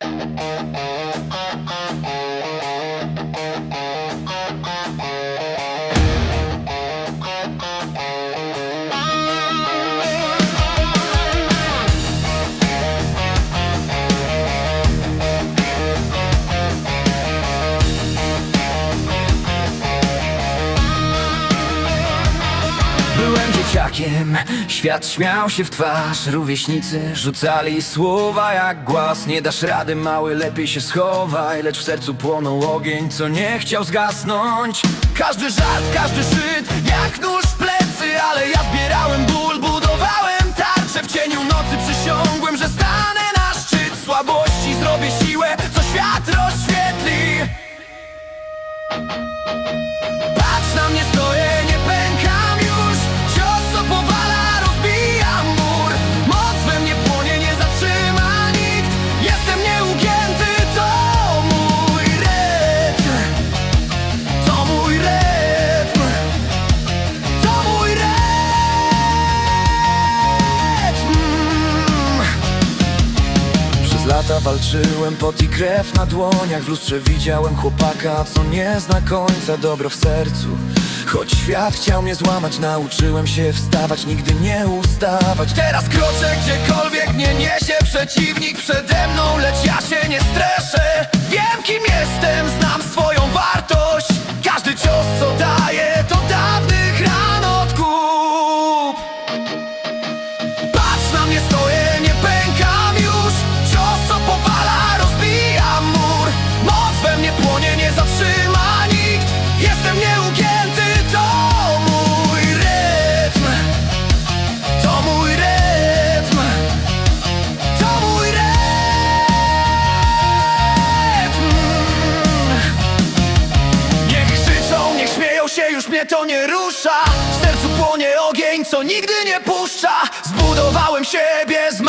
Thank you. Byłem dzieciakiem, świat śmiał się w twarz Rówieśnicy rzucali słowa. Jak głaz Nie dasz rady mały, lepiej się schowaj. Lecz w sercu płonął ogień, co nie chciał zgasnąć. Każdy żart, każdy szyd, jak nóż w plecy. Ale ja zbierałem ból, budowałem lata walczyłem pot i krew na dłoniach. W lustrze widziałem chłopaka, co nie zna końca. Dobro w sercu. Choć świat chciał mnie złamać Nauczyłem się wstawać, nigdy nie ustawać. Teraz kroczę gdziekolwiek mnie niesie przeciwnik przede mną Lecz ja się nie streszę. Wiem kim jestem, mnie to nie rusza. W sercu płonie ogień, co nigdy nie puszcza. Zbudowałem siebie z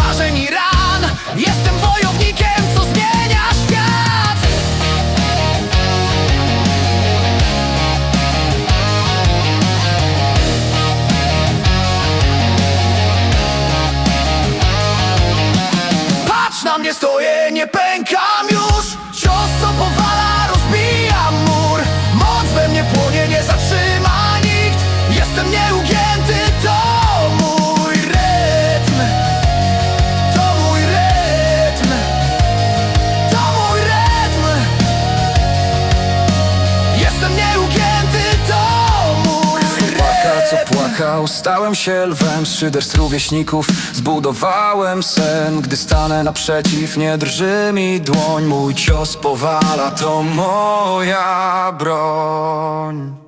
płakał, stałem się lwem z szyderstw rówieśników Zbudowałem sen, gdy stanę naprzeciw. Nie drży mi dłoń, mój cios powala. To moja broń